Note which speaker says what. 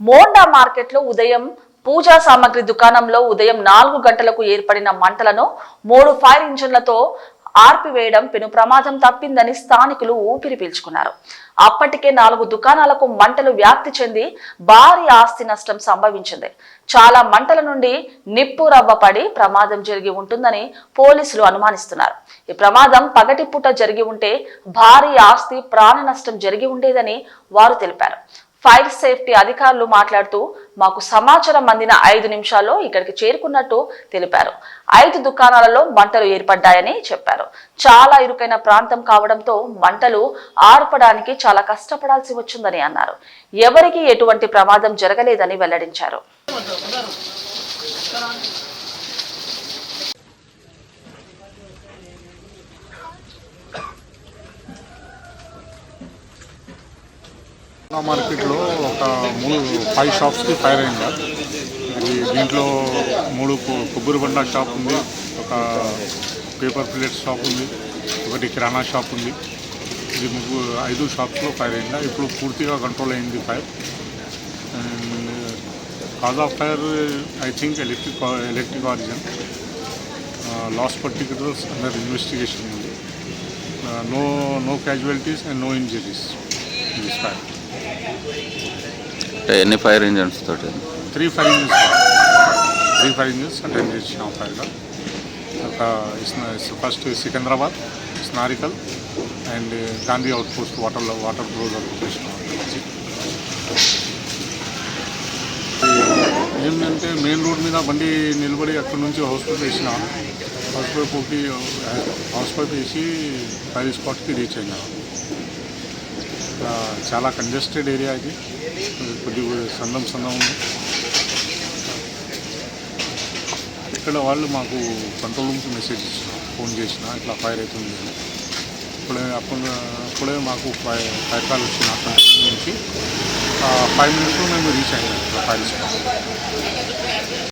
Speaker 1: మోండా మార్కెట్లో ఉదయం పూజా సామాగ్రి దుకాణంలో ఉదయం నాలుగు గంటలకు ఏర్పడిన మంటలను మూడు ఫైర్ ఇంజన్లతో ఆర్పివేయడం పెను ప్రమాదం తప్పిందని స్థానికులు ఊపిరి పీల్చుకున్నారు. అప్పటికే నాలుగు దుకాణాలకు మంటలు వ్యాప్తి చెంది భారీ ఆస్తి నష్టం సంభవించింది. చాలా మంటల నుండి నిప్పు రవ్వపడి ప్రమాదం జరిగి ఉంటుందని పోలీసులు అనుమానిస్తున్నారు. ఈ ప్రమాదం పగటిపూట జరిగి ఉంటే భారీ ఆస్తి ప్రాణ నష్టం జరిగి ఉండేదని వారు తెలిపారు. ఫైర్ సేఫ్టీ అధికారులు మాట్లాడుతూ మాకు సమాచారం అందిన ఐదు నిమిషాల్లో ఇక్కడికి చేరుకున్నట్టు తెలిపారు. ఐదు దుకాణాలలో మంటలు ఏర్పడ్డాయని చెప్పారు. చాలా ఇరుకైన ప్రాంతం కావడంతో మంటలు ఆర్పడానికి చాలా కష్టపడాల్సి వచ్చిందని అన్నారు. ఎవరికీ ఎటువంటి ప్రమాదం జరగలేదని వెల్లడించారు.
Speaker 2: మార్కెట్లో ఒక మూడు ఫైవ్ షాప్స్కి ఫైర్ అయింది. ఇది దీంట్లో మూడు కొబ్బరి బండ షాప్ ఉంది ఒక పేపర్ ప్లేట్ షాప్ ఉంది ఒకటి కిరాణా షాప్ ఉంది. ఇది ముగ్గురు ఐదు షాప్స్లో ఫైర్ అయిందా? ఇప్పుడు పూర్తిగా కంట్రోల్ అయింది fire and cause of fire I think electric electric origin last particulars under investigation ఉంది no no casualties and no injuries this fire
Speaker 3: అంటే ఎన్ని ఫైర్ ఇంజన్స్ తోటి?
Speaker 2: Three fire engines three fire engines attend చేసినాం ఫైర్లో. ఒక first Secunderabad snorkel and Gandhi outpost వాటర్లో water close out చేసినాం. ఏంటంటే మెయిన్ రోడ్ మీద బండి నిలబడి అక్కడ నుంచి హౌస్ పైప్ వేసిన హౌస్ పైప్ ఒకటి హౌస్ పైప్ వేసి ఫైర్ స్పాట్కి రీచ్ అయినా. చాలా కంజెస్టెడ్ ఏరియా ఇది. కొద్దిగా సందం సందం ఉంది. ఇక్కడ వాళ్ళు మాకు కంట్రోల్ రూమ్కి మెసేజ్ ఇచ్చిన ఫోన్ చేసిన ఇట్లా ఫైర్ అవుతుంది ఇప్పుడే అప్పుడు అప్పుడే మాకు ఫైవ్ ఫైవ్ కాల్ వచ్చిన కంట్రోల్ రూమ్ నుంచి ఫైవ్ మినిట్స్లో మేము రీచ్ అయ్యాం ఫైర్ స్పాట్